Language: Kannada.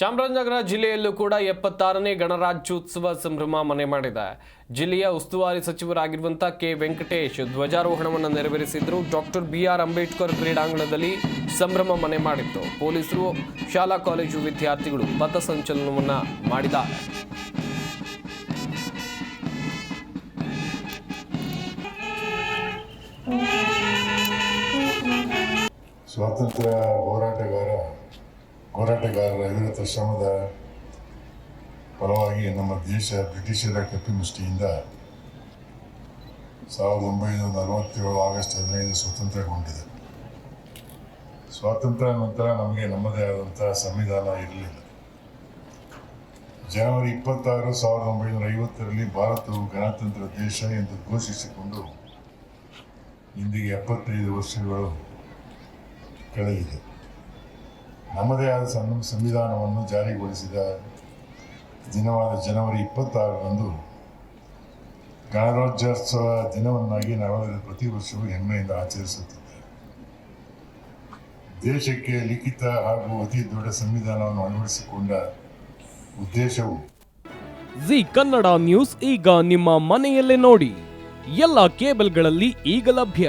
ಚಾಮರಾಜನಗರ ಜಿಲ್ಲೆಯಲ್ಲೂ ಕೂಡ ಎಪ್ಪತ್ತಾರನೇ ಗಣರಾಜ್ಯೋತ್ಸವ ಸಂಭ್ರಮ ಮನೆ ಮಾಡಿದೆ. ಜಿಲ್ಲೆಯ ಉಸ್ತುವಾರಿ ಸಚಿವರಾಗಿರುವಂಥ ಕೆ. ವೆಂಕಟೇಶ್ ಧ್ವಜಾರೋಹಣವನ್ನು ನೆರವೇರಿಸಿದ್ರು. ಡಾಕ್ಟರ್ ಬಿ ಆರ್ ಅಂಬೇಡ್ಕರ್ ಕ್ರೀಡಾಂಗಣದಲ್ಲಿ ಸಂಭ್ರಮ ಮನೆ ಮಾಡಿತ್ತು. ಪೊಲೀಸರು, ಶಾಲಾ, ಕಾಲೇಜು ವಿದ್ಯಾರ್ಥಿಗಳು ಪಥಸಂಚಲನವನ್ನು ಮಾಡಿದ್ದಾರೆ. ಸ್ವಾತಂತ್ರ್ಯ ಹೋರಾಟಗಾರ ಹೋರಾಟಗಾರರ ಅವಿರತ ಶ್ರಮದ ಪರವಾಗಿ ನಮ್ಮ ದೇಶ ಬ್ರಿಟಿಷರ ಕಪಿಮುಷ್ಟಿಯಿಂದ ಸಾವಿರದ ಒಂಬೈನೂರ ನಲವತ್ತೇಳು ಆಗಸ್ಟ್ ಹದಿನೈದು ಸ್ವತಂತ್ರಗೊಂಡಿದೆ. ಸ್ವಾತಂತ್ರ್ಯ ನಂತರ ನಮಗೆ ನಮ್ಮದೇ ಆದಂತಹ ಸಂವಿಧಾನ ಇರಲಿಲ್ಲ. ಜನವರಿ ಇಪ್ಪತ್ತಾರು ಸಾವಿರದ ಒಂಬೈನೂರ ಐವತ್ತರಲ್ಲಿ ಭಾರತವು ಗಣತಂತ್ರ ದೇಶ ಎಂದು ಘೋಷಿಸಿಕೊಂಡು ಇಂದಿಗೆ ಎಪ್ಪತ್ತೈದು ವರ್ಷಗಳು ಕಳೆದಿದೆ. ನಮ್ಮದೇ ಆದ ಸಂವಿಧಾನವನ್ನು ಜಾರಿಗೊಳಿಸಿದ ದಿನವಾದ ಜನವರಿ ಇಪ್ಪತ್ತಾರರಂದು ಗಣರಾಜ್ಯೋತ್ಸವ ದಿನವನ್ನಾಗಿ ನಾವೆಲ್ಲರೂ ಪ್ರತಿ ವರ್ಷವೂ ಹೆಮ್ಮೆಯಿಂದ ಆಚರಿಸುತ್ತಿದ್ದೇವೆ ದೇಶಕ್ಕೆ ಲಿಖಿತ ಹಾಗೂ ಅತಿ ದೊಡ್ಡ ಸಂವಿಧಾನವನ್ನು ಅಳವಡಿಸಿಕೊಂಡ ಉದ್ದೇಶವು ಜಿ ಕನ್ನಡ ನ್ಯೂಸ್ ಈಗ ನಿಮ್ಮ ಮನೆಯಲ್ಲೇ ನೋಡಿ. ಎಲ್ಲ ಕೇಬಲ್ಗಳಲ್ಲಿ ಈಗ ಲಭ್ಯ.